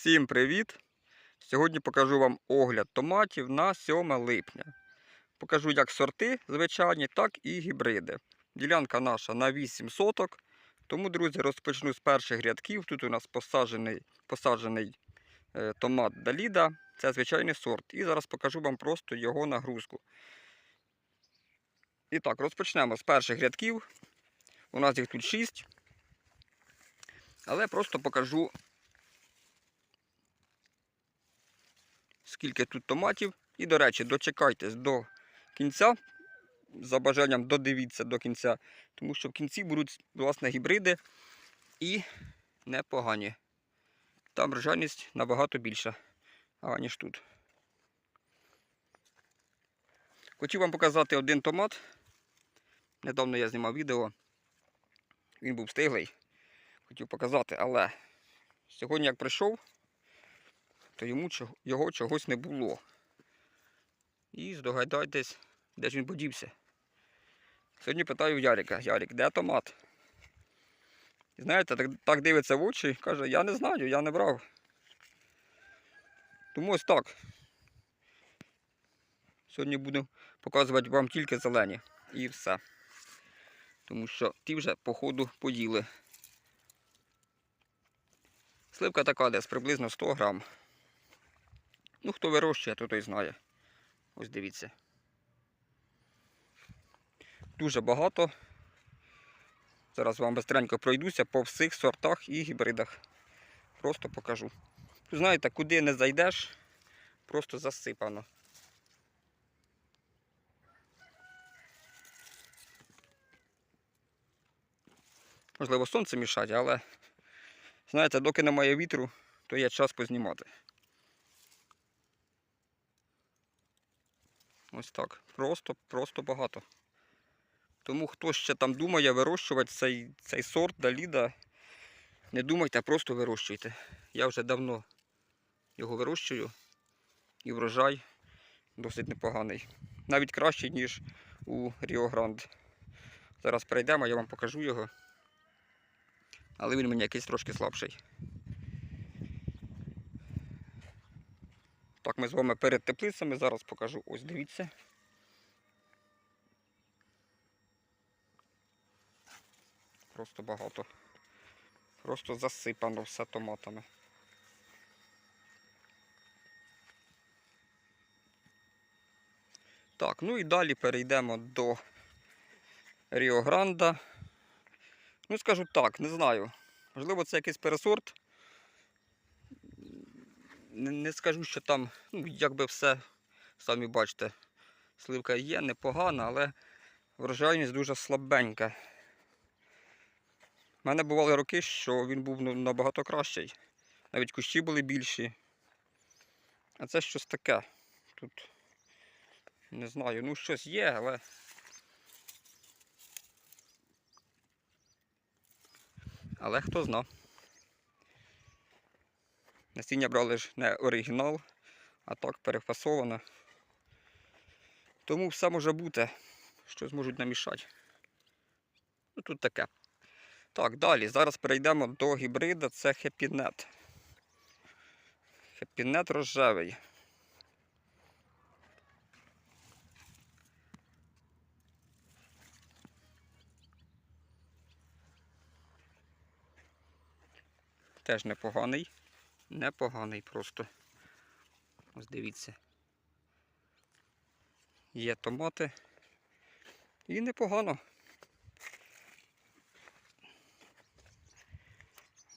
Всім привіт! Сьогодні покажу вам огляд томатів на 7 липня. Покажу як сорти звичайні, так і гібриди. Ділянка наша на 8 соток. Тому, друзі, розпочну з перших рядків. Тут у нас посаджений, посаджений е, томат Даліда. Це звичайний сорт. І зараз покажу вам просто його нагрузку. І так, розпочнемо з перших рядків. У нас їх тут 6. Але просто покажу скільки тут томатів. І, до речі, дочекайтесь до кінця. За бажанням додивіться до кінця, тому що в кінці будуть власне гібриди і непогані. Там врожайність набагато більша, аніж тут. Хотів вам показати один томат. Недавно я знімав відео. Він був стиглий. Хотів показати, але сьогодні як прийшов, то йому його чогось не було. І здогадайтесь, де ж він подівся. Сьогодні питаю Ярика, Ярик, де томат? Знаєте, так, так дивиться в очі, каже, я не знаю, я не брав. Тому ось так. Сьогодні буду показувати вам тільки зелені і все. Тому що ті вже, походу, поїли. Сливка така десь приблизно 100 грам. Ну, хто вирощує, то той знає. Ось дивіться. Дуже багато. Зараз вам бистренько пройдуся по всіх сортах і гібридах. Просто покажу. Знаєте, куди не зайдеш, просто засипано. Можливо, сонце мішать, але знаєте, доки немає вітру, то є час познімати. Ось так. Просто, просто багато. Тому хто ще там думає вирощувати цей, цей сорт Даліда, не думайте, а просто вирощуйте. Я вже давно його вирощую і врожай досить непоганий. Навіть кращий, ніж у Ріо Гранде. Зараз перейдемо, я вам покажу його. Але він мені якийсь трошки слабший. Так, ми з вами перед теплицями. Зараз покажу. Ось дивіться. Просто багато. Просто засипано все томатами. Так, ну і далі перейдемо до Ріо Гранда. Ну, скажу так, не знаю. Можливо, це якийсь пересорт. Не, скажу, що там, ну, якби все, самі бачите, сливка є, непогана, але врожайність дуже слабенька. У мене бували роки, що він був набагато кращий. Навіть кущі були більші. А це щось таке. Тут не знаю, ну щось є, але. Але хто зна. Насіння брали ж не оригінал, а так перефасовано. Тому все може бути, що зможуть намішати. Ну тут таке. Так, далі. Зараз перейдемо до гібрида, це хепінет. Хепінет рожевий. Теж непоганий. Непоганий просто. Ось дивіться. Є томати. І непогано.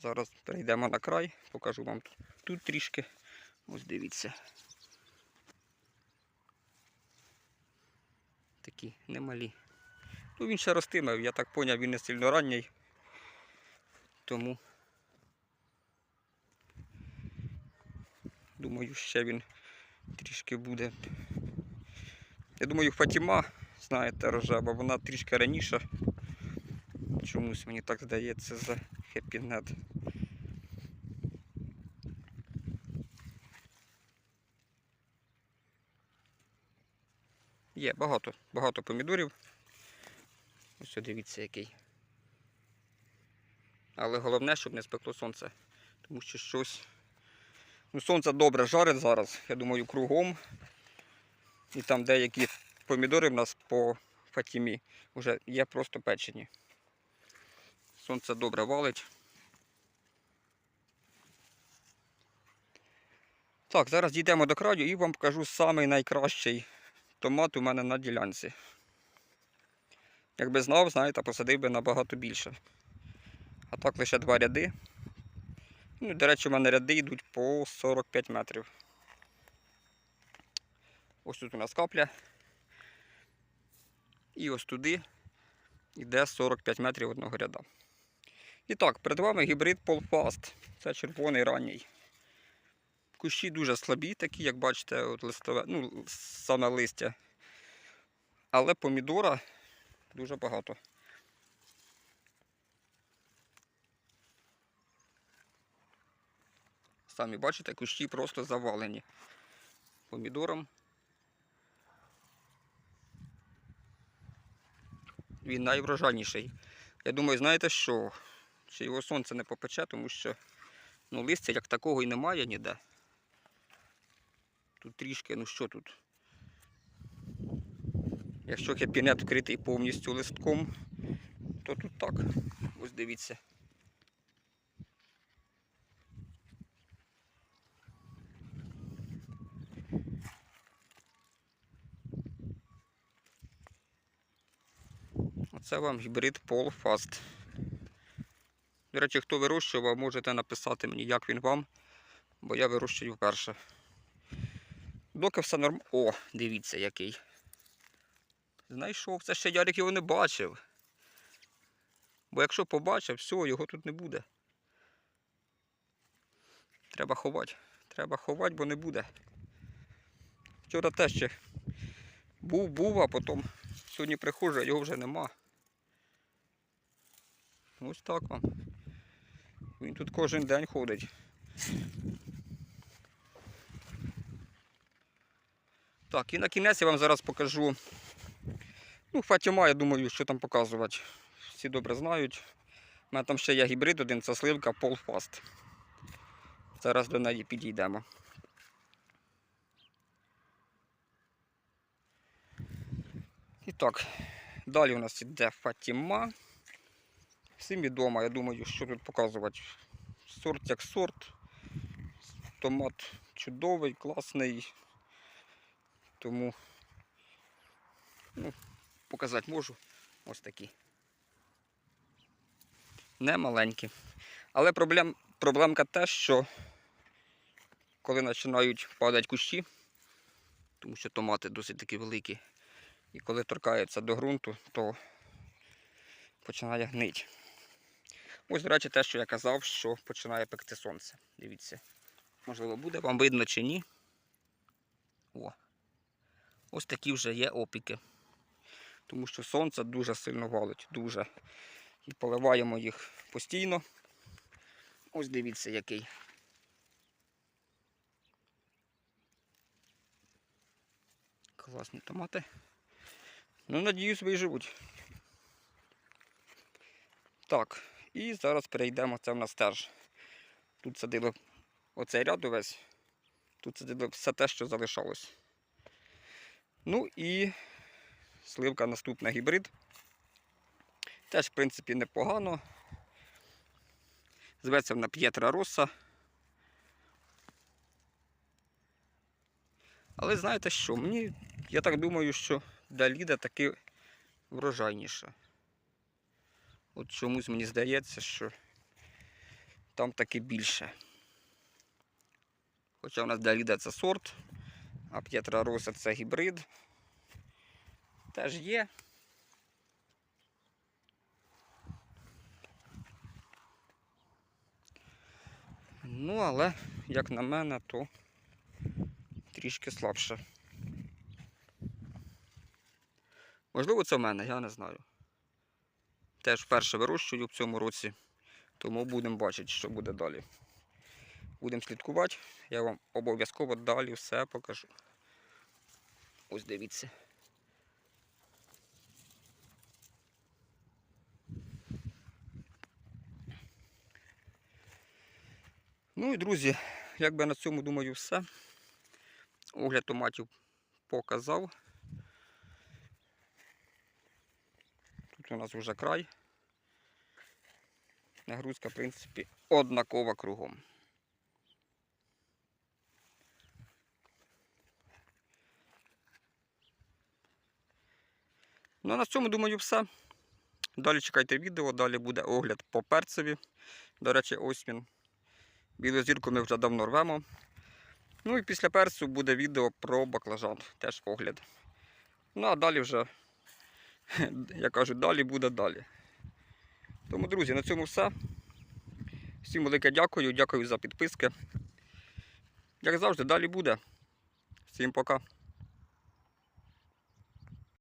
Зараз перейдемо на край, покажу вам тут, трішки. Ось дивіться. Такі немалі. Ну він ще ростиме, я так поняв, він не сильно ранній. Тому думаю, ще він трішки буде. Я думаю, Фатіма, знаєте, рожева, вона трішки раніше. Чомусь мені так здається за хепінет. Є багато, багато помідорів. Ось дивіться який. Але головне, щоб не спекло сонце. Тому що щось Ну, сонце добре жарить зараз, я думаю, кругом. І там деякі помідори в нас по Фатімі вже є просто печені. Сонце добре валить. Так, зараз дійдемо до краю і вам покажу самий найкращий томат у мене на ділянці. Якби знав, знаєте, посадив би набагато більше. А так лише два ряди. Ну, до речі, у мене ряди йдуть по 45 метрів. Ось тут у нас капля. І ось туди йде 45 метрів одного ряда. І так, перед вами гібрид Polfast. Це червоний ранній. Кущі дуже слабі, такі, як бачите, от листове, ну, саме листя. Але помідора дуже багато. Самі бачите, кущі просто завалені помідором. Він найврожайніший. Я думаю, знаєте що? Чи його сонце не попече, тому що ну, листя як такого і немає ніде. Тут трішки, ну що тут? Якщо кабінет вкритий повністю листком, то тут так. Ось дивіться. Оце вам гібрид Pol Fast. До речі, хто вирощував, можете написати мені, як він вам, бо я вирощую вперше. Доки все норм... О, дивіться який. Знайшов, це ще Ярик його не бачив. Бо якщо побачив, все, його тут не буде. Треба ховати. Треба ховати, бо не буде. Вчора теж ще був, був, а потім сьогодні приходжу, а його вже нема. Ось так вам. Він тут кожен день ходить. Так, і на кінець я вам зараз покажу. Ну, Фатіма, я думаю, що там показувати. Всі добре знають. У мене там ще є гібрид один, це сливка Polfast. Зараз до неї підійдемо. І так, далі у нас іде Фатіма. Всім відомо, я думаю, що тут показувати. Сорт як сорт. Томат чудовий, класний. Тому ну, показати можу. Ось такі. Не маленькі. Але проблем, проблемка те, що коли починають падати кущі, тому що томати досить такі великі, і коли торкаються до ґрунту, то починає гнити. Ось, до речі, те, що я казав, що починає пекти сонце. Дивіться. Можливо, буде вам видно чи ні. О. Ось такі вже є опіки. Тому що сонце дуже сильно валить, дуже. І поливаємо їх постійно. Ось дивіться який. Класні томати. Ну, надіюсь, виживуть. Так, і зараз перейдемо, це в нас теж. Тут садили оцей ряд увесь. Тут садили все те, що залишалось. Ну і сливка наступна гібрид. Теж, в принципі, непогано. Зветься вона П'єтра Роса. Але знаєте що? Мені, я так думаю, що Даліда таки врожайніша. От чомусь мені здається, що там таки більше. Хоча у нас Даліда це сорт, а П'єтра Роса це гібрид. Теж є. Ну, але, як на мене, то трішки слабше. Можливо, це в мене, я не знаю. Теж вперше вирощую в цьому році, тому будемо бачити, що буде далі. Будемо слідкувати, я вам обов'язково далі все покажу. Ось дивіться. Ну і друзі, якби на цьому, думаю, все. Огляд томатів показав. У нас вже край. Нагрузка, в принципі, однакова кругом. Ну, а на цьому, думаю, все. Далі чекайте відео, далі буде огляд по перцеві. До речі, ось він. Білу зірку ми вже давно рвемо. Ну і після перцю буде відео про баклажан, теж огляд. Ну а далі вже, як кажуть, далі буде далі. Тому, друзі, на цьому все. Всім велике дякую, дякую за підписки. Як завжди, далі буде. Всім пока.